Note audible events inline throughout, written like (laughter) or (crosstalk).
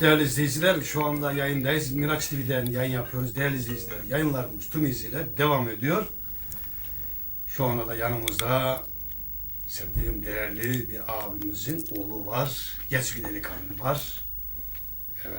Değerli izleyiciler şu anda yayındayız. Miraç TV'den yayın yapıyoruz. Değerli izleyiciler yayınlarımız tüm hızıyla devam ediyor. Şu anda da yanımızda sevdiğim değerli bir abimizin oğlu var. Genç bir delikanlı var.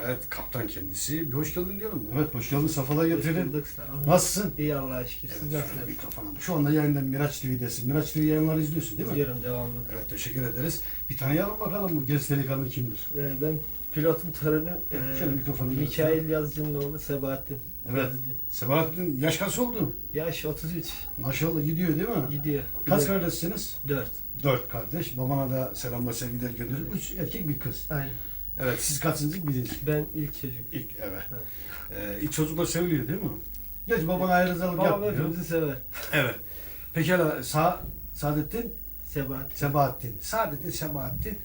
Evet kaptan kendisi. Bir hoş geldin diyelim. Evet hoş geldin. Safalar getirdin. Bulduk sağ olun. Nasılsın? İyi Allah'a şükür. Evet, Siz şöyle nasılsınız? mikrofona. Şu anda yayında Miraç TV'desin. Miraç TV yayınları izliyorsun değil mi? İzliyorum devamlı. Evet teşekkür ederiz. Bir tanıyalım bakalım bu genç delikanlı kimdir? Ee, ben pilotun torunu e, Şöyle mikrofonu Mikail Yazıcı'nın oğlu Sebahattin. Evet. Yazıcı. Sebahattin yaş kaç oldu? Yaş 33. Maşallah gidiyor değil mi? Gidiyor. Kaç kardeşsiniz? 4. Dört kardeş. Babana da selamlar sevgiler gönderiyorum. Üç erkek bir kız. Aynen. Evet siz kaçıncı? Birinci. Ben ilk çocuk. İlk evet. Evet. Ee, çocuklar seviliyor değil mi? Geç babana ayrıcalık Babam yapmıyor. hepimizi sever. Evet. Pekala Sa Saadettin Sebahattin. Sebahattin. Saadettin Sebahattin.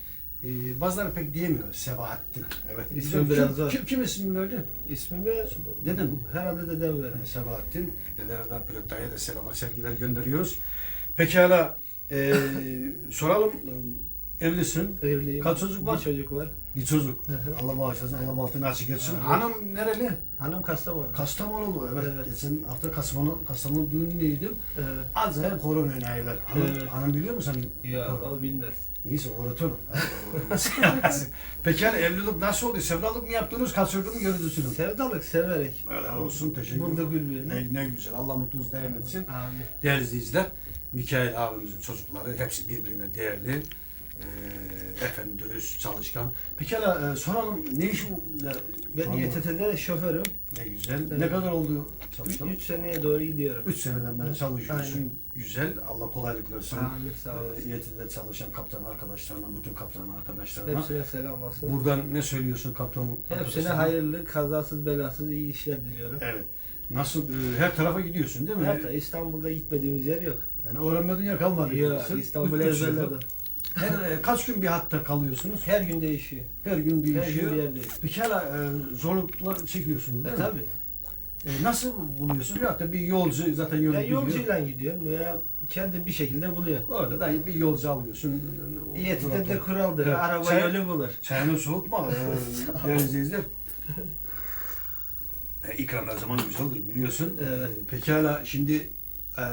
Ee, bazıları pek diyemiyor. Sebahattin. Evet. İsmi biraz kim, zor. Kim, kim ismini verdi? İsmimi Dedem. herhalde dedem vermiş. Sebahattin. Dedelerden pilot dayıya da selamlar sevgiler gönderiyoruz. Pekala ee, (laughs) soralım. Evlisin. Evliyim. Kaç çocuk var? Bir çocuk var. Bir çocuk. Allah bağışlasın, Allah bahtını açık etsin. Hanım nereli? Hanım Kastamonu. Kastamonulu. Evet. Evet. Geçen hafta Kastamonu, Kastamonu düğünündeydim. Ee, Acayip korona enayiler. Hanım, Evet. hanım biliyor musun? ya o bilmez. Neyse öğretiyorum. (laughs) (laughs) Peki yani evlilik nasıl oluyor? Sevdalık mı yaptınız? Kaçırdı mı görüntüsünü? Sevdalık severek. Öyle olsun. Teşekkür ederim. Bulduk birbirini. Ne, ne güzel. Allah mutluluğunuzu daim etsin. Amin. Değerli izleyiciler, Mikail abimizin çocukları hepsi birbirine değerli. Ee, efendim dürüst, çalışkan. Peki hala e, soralım ne iş? Ben İETT'de şoförüm. Ne güzel. Ne Evet. kadar oldu çalışkan? 3 seneye doğru gidiyorum. 3 seneden beri çalışıyorsun. aynen. Güzel. Allah kolaylık versin. Amin sağ olasın. Ee, İETT'de çalışan kaptan arkadaşlarına, bütün kaptan arkadaşlarına. Hepsine selam olsun. Buradan ne söylüyorsun kaptan Hepsine arkadaşlarına? hayırlı, kazasız belasız iyi işler diliyorum. Evet. Nasıl? e, her tarafa gidiyorsun değil mi? Hatta İstanbul'da gitmediğimiz yer yok. Yani öğrenme dünya kalmadı. Yok, diyorsun. İstanbul Üç- üç yıl. ezberledim. Her, e, kaç gün bir hatta kalıyorsunuz? Her gün değişiyor. Her gün Her gün değişiyor. bir yerdeyiz. Peki hala e, zorluklar çekiyorsunuz değil E, mi? tabii. E, nasıl buluyorsun? Ya da bir yolcu zaten yolu Ya biliyor. yolcuyla gidiyorum veya kendim bir şekilde buluyorum. Orada da bir yolcu alıyorsun. İETT'de de kuraldır. Evet. Araba Sen- yolu bulur. Çayını soğutma. E, (laughs) değerli izleyiciler. (laughs) E, ikram her zaman güzeldir biliyorsun. Evet. E, pekala şimdi e,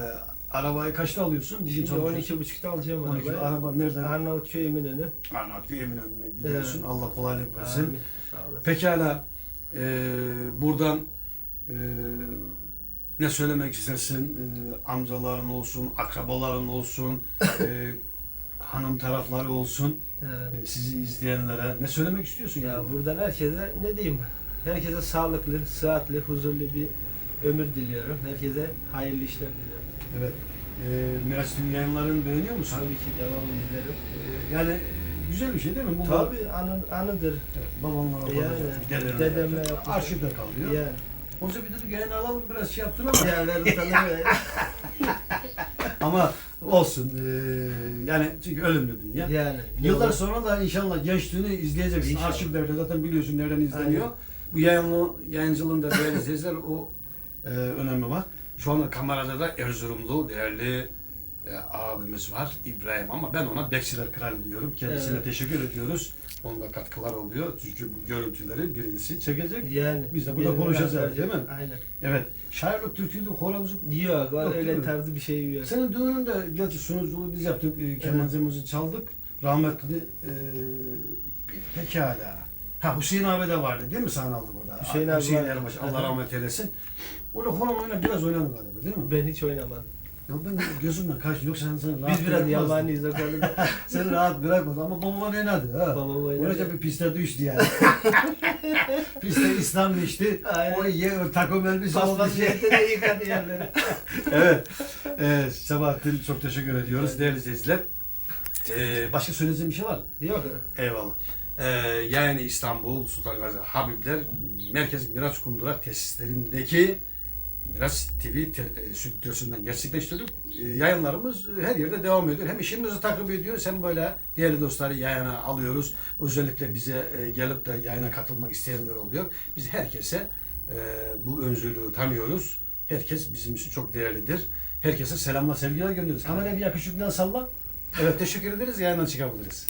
arabayı kaçta alıyorsun? Bugün Şimdi çalışıyorsun. 12.30'da alacağım 12 arabayı. araba nereden? Arnavutköy Eminönü. Arnavutköy Eminönü'ne gidiyorsun. Evet. Allah kolaylık versin. Amin. Sağ. Pekala e, buradan e, ne söylemek istersin? E, amcaların olsun, akrabaların olsun, e, (laughs) hanım tarafları olsun, Evet. e, sizi izleyenlere ne söylemek istiyorsun? Ya yani? buradan herkese ne diyeyim? Herkese sağlıklı, sıhhatli, huzurlu bir ömür diliyorum. Herkese hayırlı işler diliyorum. Evet. E, Miraç TV yayınlarını beğeniyor musun? Tabii ki devam ederim. E, yani güzel bir şey değil mi? Bu Tabii anı, anıdır. Evet, babanla Yani, dedemle yaptı. yaptı. Arşivde kalıyor. Yani. Oysa bir dedik yayın alalım biraz şey yaptın ama. Ya ver tanımı. ama olsun. E, yani çünkü ölümlü dünya. yani. Yıllar sonra da inşallah gençliğini izleyeceksin. İnşallah. Arşivlerde zaten biliyorsun nereden izleniyor. Bu yayınlı, yayıncılığın da değerli izleyiciler o e, önemi var. Şu anda kamerada da Erzurumlu değerli e, abimiz var İbrahim ama ben ona Bekçiler Kralı diyorum. Kendisine Evet. teşekkür ediyoruz. Onun da katkılar oluyor. Çünkü bu görüntüleri birisi çekecek. Yani. Biz de burada konuşacağız, aktaracak. değil mi? Aynen. Evet. Şairlik, türküydü, horozluk. Yok, Yok, değil mi? öyle tarzı bir şey yok. Senin düğününde gerçi sunuculuğu biz yaptık. E, kemancımızı çaldık. Rahmetli e, pekala. Ha Hüseyin abi de vardı değil mi sahne aldı burada? Hüseyin abi Hüseyin. Erbaş Allah rahmet eylesin. Orada horon oyna biraz oynadı galiba değil mi? Ben hiç oynamadım. Ya ben gözümden kaç yoksa sen, sen rahat Biz biraz yabaniyiz o konuda. Seni rahat bırakmaz ama babam oynadı ha. Babam oynadı. Oraya bir piste düştü yani. (laughs) piste İslam düştü. Aynen. O ye takım elbise oldu şey. niyetine yıkadı yerleri. (laughs) evet. Ee, Sebahattin çok teşekkür ediyoruz değerli izleyiciler. Ee, başka söyleyeceğim bir şey var mı? Yok. Eyvallah. Ee, yani İstanbul Sultan Gazi Habibler Merkez Miraç Kundura tesislerindeki Miraç TV e, stüdyosundan gerçekleştirdik. E, yayınlarımız her yerde devam ediyor. Hem işimizi takip ediyor hem böyle değerli dostları yayına alıyoruz. Özellikle bize e, gelip de yayına katılmak isteyenler oluyor. Biz herkese bu öncülüğü tanıyoruz. Herkes bizim için çok değerlidir. Herkese selamlar, sevgiler gönderiyoruz. Kameraya bir yakışıklıdan salla. Evet teşekkür ederiz. Yayından çıkabiliriz.